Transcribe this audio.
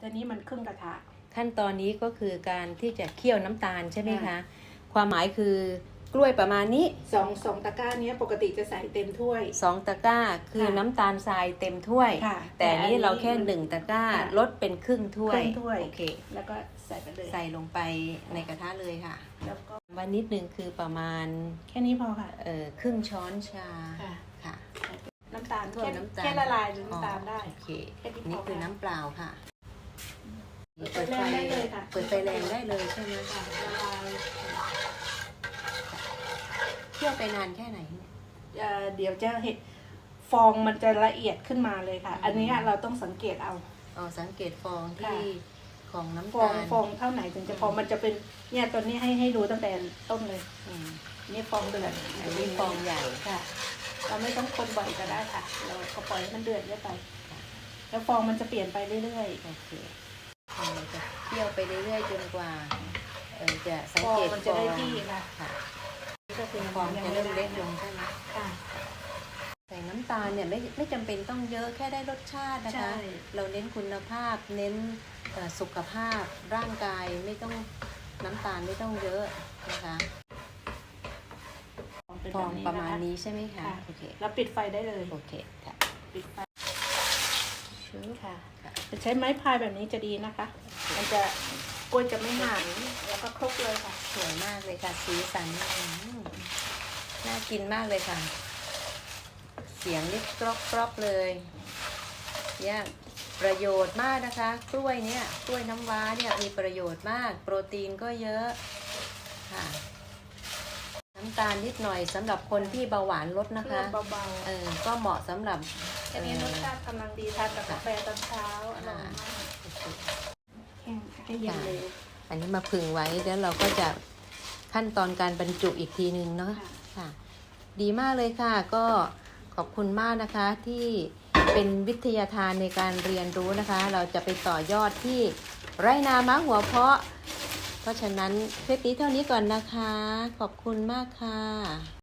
แต่นี้มันครึ่งกระทะ ขั้นตอนนี้ก็คือการที่จะเคี่ยวน้ำตาลใช่ไหมคะค่ะความหมายคือกล้วยประมาณนี้สองสองตะกร้าเนี้ยปกติจะใส่เต็มถ้วยสองตะกร้าคือค่ะน้ำตาลทรายเต็มถ้วยค่ะแต่อันนี้เราแค่มันหนึ่งตะกร้าค่ะลดเป็นครึ่งถ้วยครึ่งถ้วยโอเคแล้วก็ใส่ไปเลยใส่ลงไปในกระทะเลยค่ะ แล้วก็วันนิดนึงคือประมาณ แค่นี้พอค่ะเอ่อครึ่งช้อนชาค่ะค่ะน้ำตาลส่วนแค่น้ำตาลแค่ละลายหรือน้ำตาลได้โอเคแค่นี้พอนี่คือค่ะน้ำเปล่าค่ะเปิด ไฟแรงได้เลยค่ะ เปิดไฟแรงได้เลยใช่ไหมค่ะละลายเคี่ยวไปนานแค่ไหนเนี่ย เอ่อเดี๋ยวจะเห็นฟองมันจะละเอียดขึ้นมาเลยค่ะ อันนี้เราต้องสังเกตเอา อ๋อสังเกตฟองค่ะที่ของน้ำฟองตาลฟองเท่าไหนถึงจะพอมันจะเป็นเนี่ยตัวนี้ให้ให้ดูตั้งแต่ต้นเลยอืมนี่ฟองเดือดอันนี้ฟองใหญ่ ค่ะ เราไม่ต้องคนบ่อยก็ได้ค่ะ เราก็ปล่อยให้มันเดือดเรื่อยไป แล้วฟองมันจะเปลี่ยนไปเรื่อยโอเคเราจะเคี่ ยวไปเรื่อยๆจนกว่าเออจะสังๆฟองเกตมันจะได้ฟองที่ค่ะค่ะนี่ก็คือฟองจะเริ่มเล็กลงใช่ไหมค่ะใส่น้ำตาลเนี่ยไม่ไม่จำเป็นต้องเยอะแค่ได้รสชาตินะคะใช่เราเน้นคุณภาพ เน้นเอ่อสุขภาพร่างกายไม่ต้องน้ำตาลไม่ต้องเยอะนะคะเป็นฟแบอบงนี้ประมาณนคนี้ใช่ไหมคะค่ะโอเค แล้วปิดไฟได้เลย โอเคค่ะ ปิดไฟ ชุบค่ะค่ะ จะใช้ไม้พายแบบนี้จะดีนะคะ มันจะกล้วยจะไม่หันแล้วก็คลุกเลยค่ะ สวยมากเลยค่ะ สีสันอืมน่ากินมากเลยค่ะ เสียงนี่กรอบกรอบๆเลยเนี่ยประโยชน์มากนะคะ กล้วยเนี่ยกล้วยน้ำว้าเนี่ยมีประโยชน์มาก โปรตีนก็เยอะค่ะ น้ำตาลนิดหน่อยสำหรับคนที่เบาหวานลดนะเครื่อคะงเบาเออ ก็เหมาะสำหรับๆ อันนี้รสชาติกำลังดีทานกับกาแฟตอนเช้าอร่อยมากโอเคแห้งให้เย็นเลย อันนี้มาพึงไว้แล้วเราก็จะขั้นตอนการบรรจุอีกทีนึงเนาะค่ะค่ะ ดีมากเลยค่ะ ก็ขอบคุณมากนะคะที่เป็นวิทยาทานในการเรียนรู้นะคะ เราจะไปต่อยอดที่ไรนาม้าหัวเพาะ เพราะฉะนั้นคลิปนี้เท่านี้ก่อนนะคะ ขอบคุณมากค่ะ